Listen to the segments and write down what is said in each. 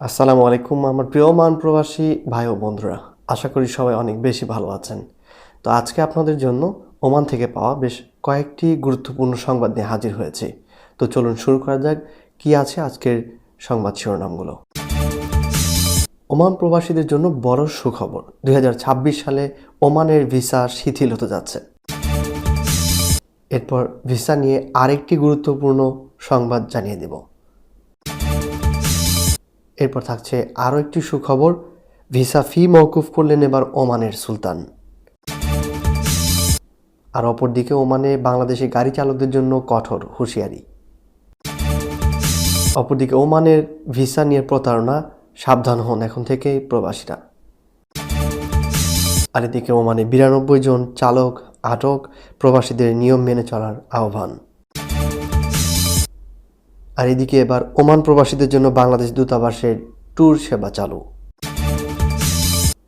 আসসালামু আলাইকুম, আমার প্রিয় মান প্রবাসী ভাই ও বন্ধুরা। আশা করি সবাই অনেক বেশি ভালো আছেন। তো আজকে আপনাদের জন্য ওমান থেকে পাওয়া বেশ কয়েকটি গুরুত্বপূর্ণ সংবাদ নিয়ে হাজির হয়েছি। তো চলুন শুরু করা যাক, কি আছে আজকের সংবাদ শিরোনামগুলো। ওমান প্রবাসীদের জন্য বড় সুখবর, দুই হাজার ছাব্বিশ সালে ওমানের ভিসা শিথিল হতে যাচ্ছে। এরপর ভিসা নিয়ে আরেকটি গুরুত্বপূর্ণ সংবাদ জানিয়ে দেব। এরপর থাকছে আরও একটি সুখবর, ভিসা ফি মওকুফ করলেন এবার ওমানের সুলতান। আর অপরদিকে ওমানে বাংলাদেশি গাড়ি চালকদের জন্য কঠোর হুঁশিয়ারি। অপরদিকে ওমানের ভিসা নিয়ে প্রতারণা, সাবধান হন এখন থেকেই প্রবাসীরা। আর এদিকে ওমানে বিরানব্বই জন চালক, আটক, প্রবাসীদের নিয়ম মেনে চলার আহ্বান। আর এদিকে এবার ওমান প্রবাসীদের জন্য বাংলাদেশ দূতাবাসের ট্যুর সেবা চালু।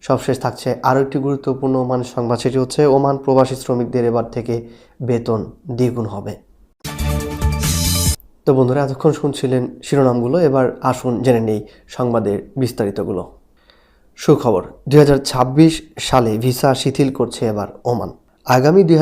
সবশেষ থাকছে আরও একটি গুরুত্বপূর্ণ ওমান সংবাদ। সেটি হচ্ছে, ওমান প্রবাসী শ্রমিকদের এবার থেকে বেতন দ্বিগুণ হবে। তো বন্ধুরা, এতক্ষণ শুনছিলেন শিরোনামগুলো। এবার আসুন, জেনে নেই সংবাদের বিস্তারিতগুলো। সুখবর, দুই হাজার ছাব্বিশ সালে ভিসা শিথিল করছে এবার ওমান। আগামী দুই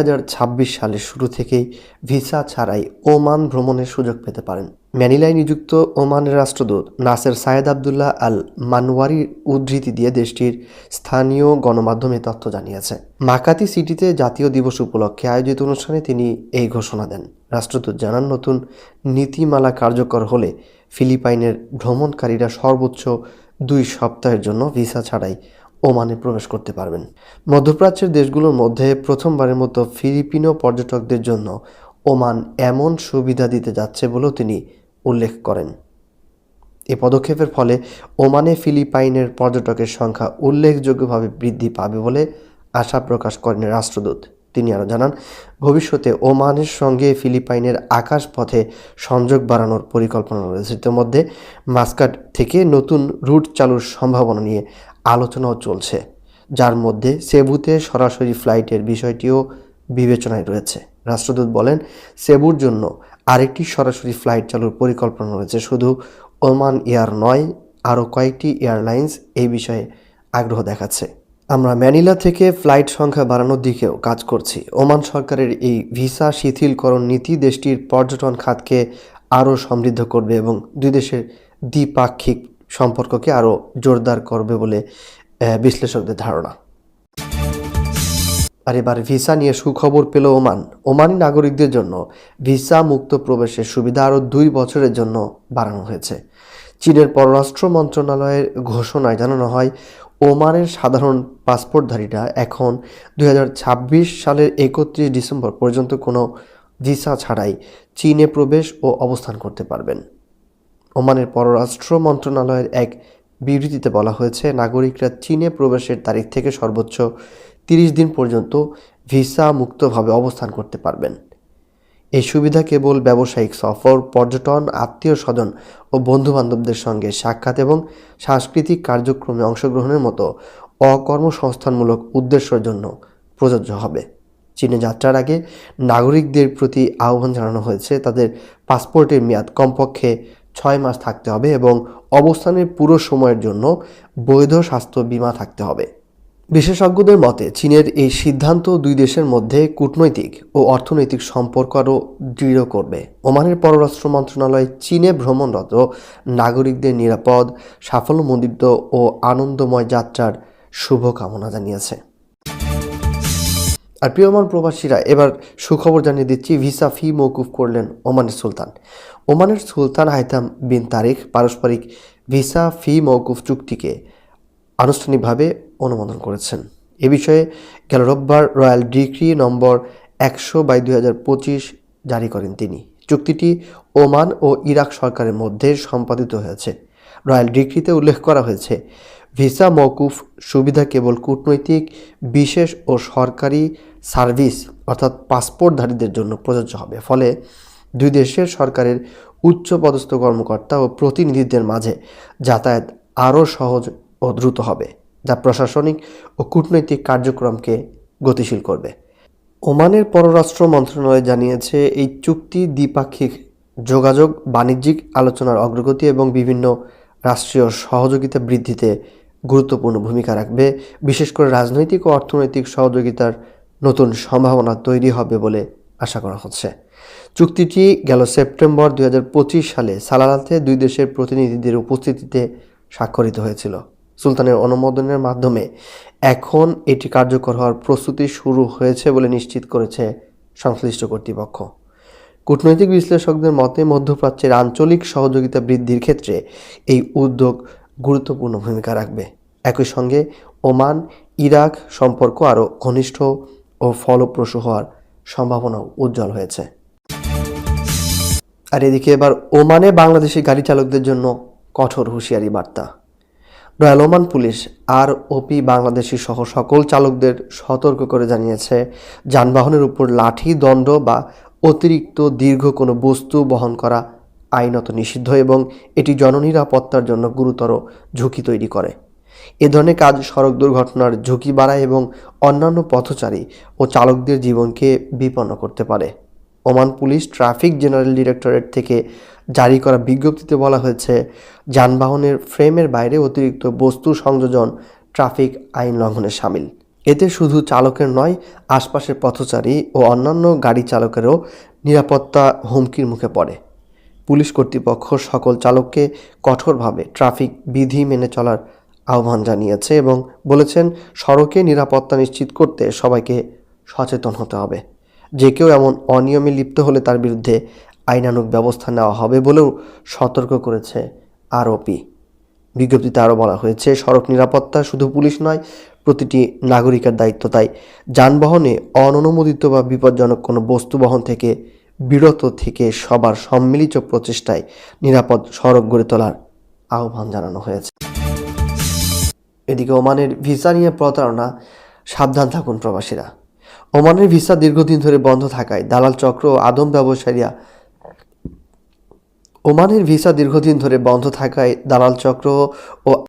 সালের শুরু থেকেই ভিসা ছাড়াই ওমান ভ্রমণের সুযোগ পেতে পারেন। ম্যানিলায় নিযুক্ত ওমানের রাষ্ট্রদূত নাসের সায়েদ আবদুল্লাহ আল মানওয়ারির উদ্ধৃতি দিয়ে দেশটির স্থানীয় গণমাধ্যমে তথ্য জানিয়েছে। মাকাতি সিটিতে জাতীয় দিবস উপলক্ষে আয়োজিত অনুষ্ঠানে তিনি এই ঘোষণা দেন। রাষ্ট্রদূত জানান, নতুন নীতিমালা কার্যকর হলে ফিলিপাইনের ভ্রমণকারীরা সর্বোচ্চ দুই সপ্তাহের জন্য ভিসা ছাড়াই ওমানে প্রবেশ করতে পারবেন। মধ্যপ্রাচ্যের দেশগুলোর মধ্যে প্রথমবারের মতো ফিলিপিনো পর্যটকদের জন্য ওমান এমন সুবিধা দিতে যাচ্ছে বলেও তিনি উল্লেখ করেন। এ পদক্ষেপের ফলে ওমানে ফিলিপাইনের পর্যটকের সংখ্যা উল্লেখযোগ্যভাবে বৃদ্ধি পাবে বলে আশা প্রকাশ করেন রাষ্ট্রদূত। তিনি আরও জানান, ভবিষ্যতে ওমানের সঙ্গে ফিলিপাইনের আকাশপথে সংযোগ বাড়ানোর পরিকল্পনা রয়েছে। ইতিমধ্যে মাস্কাট থেকে নতুন রুট চালুর সম্ভাবনা নিয়ে আলোচনাও চলছে, যার মধ্যে সেবুতে সরাসরি ফ্লাইটের বিষয়টিও বিবেচনায় রয়েছে। রাষ্ট্রদূত বলেন, সেবুর জন্য আরেকটি সরাসরি ফ্লাইট চালুর পরিকল্পনা রয়েছে। শুধু ওমান এয়ার নয়, আরও কয়েকটি এয়ারলাইন্স এই বিষয়ে আগ্রহ দেখাচ্ছে। আমরা ম্যানিলা থেকে ফ্লাইট সংখ্যা বাড়ানোর দিকেও কাজ করছি। ওমান সরকারের এই ভিসা শিথিলকরণ নীতি দেশটির পর্যটন খাতকে আরও সমৃদ্ধ করবে এবং দুই দেশের দ্বিপাক্ষিক সম্পর্ককে আরও জোরদার করবে বলে বিশ্লেষকদের ধারণা। আর এবার ভিসা নিয়ে সুখবর পেল ওমান। ওমানি নাগরিকদের জন্য ভিসা মুক্ত প্রবেশের সুবিধা আরও দুই বছরের জন্য বাড়ানো হয়েছে। চীনের পররাষ্ট্র মন্ত্রণালয়ের ঘোষণায় জানানো হয়, ওমানের সাধারণ পাসপোর্টধারীরা এখন দু হাজার ছাব্বিশ সালের একত্রিশ ডিসেম্বর পর্যন্ত কোনো ভিসা ছাড়াই চীনে প্রবেশ ও অবস্থান করতে পারবেন। ওমানের পররাষ্ট্র মন্ত্রণালয়ের এক বিবৃতিতে বলা হয়েছে, নাগরিকরা চীনে প্রবেশের তারিখ থেকে সর্বোচ্চ তিরিশ দিন পর্যন্ত ভিসা মুক্তভাবে অবস্থান করতে পারবেন। এই সুবিধা কেবল ব্যবসায়িক সফর, পর্যটন আত্মীয় স্বজন ও বন্ধুবান্ধবদের সঙ্গে সাক্ষাৎ এবং সাংস্কৃতিক কার্যক্রমে অংশগ্রহণের মতো অকর্মসংস্থানমূলক উদ্দেশ্যের জন্য প্রযোজ্য হবে। চীনে যাত্রার আগে নাগরিকদের প্রতি আহ্বান জানানো হয়েছে, তাদের পাসপোর্টের মেয়াদ কমপক্ষে ছয় মাস থাকতে হবে এবং অবস্থানের পুরো সময়ের জন্য বৈধ স্বাস্থ্য বীমা থাকতে হবে। বিশেষজ্ঞদের মতে, চীনের এই সিদ্ধান্ত দুই দেশের মধ্যে কূটনৈতিক ও অর্থনৈতিক সম্পর্ক আরও দৃঢ় করবে। ওমানের পররাষ্ট্র মন্ত্রণালয় চীনে ভ্রমণরত নাগরিকদের নিরাপদ, সাফল্যমণ্ডিত ও আনন্দময় যাত্রার শুভকামনা জানিয়েছে। আর প্রিয়মান প্রবাসীরা, এবার সুখবর জানিয়ে দিচ্ছি, ভিসা ফি মৌকুফ করলেন ওমানের সুলতান। ওমানের সুলতান হাইতাম বিন তারিখ পারস্পরিক ভিসা ফি মৌকুফ চুক্তিকে আনুষ্ঠানিকভাবে অনুমোদন করেছেন। এ বিষয়ে গেল রোববার রয়্যাল ডিগ্রি নম্বর একশো বাই দুই হাজার পঁচিশ জারি করেন তিনি। চুক্তিটি ওমান ও ইরাক সরকারের মধ্যে সম্পাদিত হয়েছে। রয়্যাল ডিগ্রিতে উল্লেখ করা হয়েছে, ভিসা মওকুফ সুবিধা কেবল কূটনৈতিক, বিশেষ ও সরকারি সার্ভিস, অর্থাৎ পাসপোর্টধারীদের জন্য প্রযোজ্য হবে। ফলে দুই দেশের সরকারের উচ্চ পদস্থ কর্মকর্তা ও প্রতিনিধিদের মাঝে যাতায়াত আরও সহজ ও দ্রুত হবে, যা প্রশাসনিক ও কূটনৈতিক কার্যক্রমকে গতিশীল করবে। ওমানের পররাষ্ট্র মন্ত্রণালয় জানিয়েছে, এই চুক্তি দ্বিপাক্ষিক যোগাযোগ, বাণিজ্যিক আলোচনার অগ্রগতি এবং বিভিন্ন রাষ্ট্রীয় সহযোগিতা বৃদ্ধিতে গুরুত্বপূর্ণ ভূমিকা রাখবে। বিশেষ করে রাজনৈতিক ও অর্থনৈতিক সহযোগিতার নতুন সম্ভাবনা তৈরি হবে বলে আশা করা হচ্ছে। চুক্তিটি গেল সেপ্টেম্বর দু হাজার পঁচিশ সালে সালালাতে দুই দেশের প্রতিনিধিদের উপস্থিতিতে স্বাক্ষরিত হয়েছিল। সুলতানের অনুমোদনের মাধ্যমে এখন এটি কার্যকর হওয়ার প্রস্তুতি শুরু হয়েছে বলে নিশ্চিত করেছে সংশ্লিষ্ট কর্তৃপক্ষ। কূটনৈতিক বিশ্লেষকদের মতে, মধ্যপ্রাচ্যের আঞ্চলিক সহযোগিতা বৃদ্ধির ক্ষেত্রে এই উদ্যোগ গুরুত্বপূর্ণ ভূমিকা রাখবে। একই সঙ্গে ওমান, ইরাক সম্পর্ক আরও ঘনিষ্ঠ ও ফলপ্রসূ হওয়ার সম্ভাবনাও উজ্জ্বল হয়েছে। আর এদিকে এবার ওমানে বাংলাদেশি গাড়ি চালকদের জন্য কঠোর হুঁশিয়ারি বার্তা। Royal Oman police R O P Bangladeshi সহ সকল চালকদের সতর্ক করে জানিয়েছে, যানবাহনের উপর লাঠি, দণ্ড বা অতিরিক্ত দীর্ঘ কোনো বস্তু বহন করা আইনত নিষিদ্ধ এবং এটি জননিরাপত্তার জন্য গুরুতর ঝুঁকি তৈরি করে। এ ধরনের কাজ, সড়ক দুর্ঘটনার ঝুঁকি বাড়ায় এবং অন্যান্য পথচারী ও চালকদের জীবনকে বিপন্ন করতে পারে। Oman police traffic general directorate থেকে জারি করা বিজ্ঞপ্তিতে বলা হয়েছে, যানবাহনের ফ্রেমের বাইরে অতিরিক্ত বস্তু সংযোজন ট্রাফিক আইন লঙ্ঘনের সামিল। এতে শুধু চালকের নয়, আশপাশের পথচারী ও অন্যান্য গাড়ি চালকেরও নিরাপত্তা হুমকির মুখে পড়ে। পুলিশ কর্তৃপক্ষ সকল চালককে কঠোরভাবে ট্রাফিক বিধি মেনে চলার আহ্বান জানিয়েছে এবং বলেছেন, সড়কে নিরাপত্তা নিশ্চিত করতে সবাইকে সচেতন হতে হবে। যে কেউ এমন অনিয়মে লিপ্ত হলে তার বিরুদ্ধে আইনানুগ ব্যবস্থা নেওয়া হবে বলেও সতর্ক করেছে আরওপি বিজ্ঞপ্তিতে আরও বলা হয়েছে, সড়ক নিরাপত্তা শুধু পুলিশ নয়, প্রতিটি নাগরিকের দায়িত্ব তাই। যানবাহনে অননুমোদিত বা বিপজ্জনক কোনো বস্তু বহন থেকে, বিরত থেকে সবার সম্মিলিত প্রচেষ্টায় নিরাপদ সড়ক গড়ে তোলার আহ্বান জানানো হয়েছে। এদিকে ওমানের ভিসা নিয়ে প্রতারণা, সাবধান থাকুন প্রবাসীরা। ওমানের ভিসা দীর্ঘদিন ধরে বন্ধ থাকায় দালাল চক্র ও আদম ব্যবসায়ীরা ওমানের ভিসা দীর্ঘদিন ধরে বন্ধ থাকায় দালাল চক্র ও